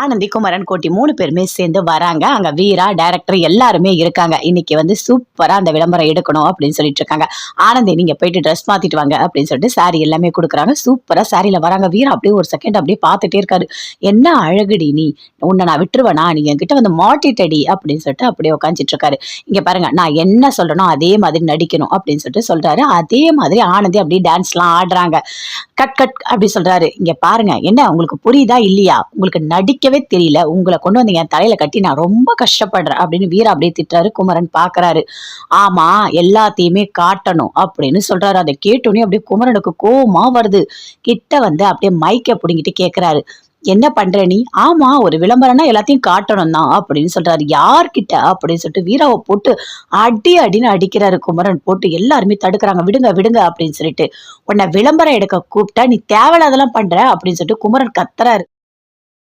ஆனந்தி குமரன் கோட்டி மூணு பேருமே சேர்ந்து வராங்க. அங்க வீரா டைரக்டர் எல்லாருமே இருக்காங்க. இன்னைக்கு வந்து சூப்பரா அந்த விளம்பரம் எடுக்கணும் அப்படின்னு சொல்லிட்டு இருக்காங்க ஆனந்தி நீங்க போயிட்டு ட்ரெஸ் மாத்திட்டு வாங்க அப்படின்னு சொல்லிட்டு சாரி எல்லாமே கொடுக்குறாங்க. சூப்பரா சாரியில வராங்க. வீரா அப்படியே ஒரு செகண்ட் அப்படியே பார்த்துட்டே இருக்காரு. என்ன அழகுடி நீ? உன்னை நான் விட்டுருவேனா? நீ என்கிட்ட வந்து மாட்டிட்டடி அப்படின்னு சொல்லிட்டு அப்படியே உட்காந்துட்டு இருக்காரு இங்க பாருங்க நான் என்ன சொல்றனோ அதே மாதிரி நடிக்கணும் அப்படின்னு சொல்லிட்டு சொல்றாரு. அதே மாதிரி ஆனந்தி அப்படியே டான்ஸ்லாம் ஆடுறாங்க. கட் கட் அப்படி சொல்றாரு. இங்க பாருங்க என்ன உங்களுக்கு புரியுதா இல்லையா? உங்களுக்கு நடிக்கவே தெரியல. உங்களை கொண்டு வந்து என் தலையில கட்டி நான் ரொம்ப கஷ்டப்படுறேன் அப்படின்னு வீரா அப்படியே திட்டுறாரு குமரன் பாக்குறாரு. ஆமா எல்லாத்தையுமே காட்டணும் அப்படின்னு சொல்றாரு. அதை கேட்டோன்னே அப்படியே குமரனுக்கு கோவமா வருது. கிட்ட வந்து அப்படியே மைக்க பிடிங்கிட்டு கேக்குறாரு. என்ன பண்ற நீ? ஆமா ஒரு விளம்பரம்னா எல்லாத்தையும் காட்டணும் தான் அப்படின்னு சொல்றாரு. யார்கிட்ட? அப்படின்னு சொல்லிட்டு வீராவை போட்டு அடி அடின்னு அடிக்கிறாரு குமரன். போட்டு எல்லாருமே தடுக்கிறாங்க. விடுங்க விடுங்க அப்படின்னு சொல்லிட்டு. உன்னை விளம்பரம் எடுக்க கூப்பிட்டா நீ தேவையில்லாதெல்லாம் பண்ற அப்படின்னு சொல்லிட்டு குமரன் கத்துறாரு.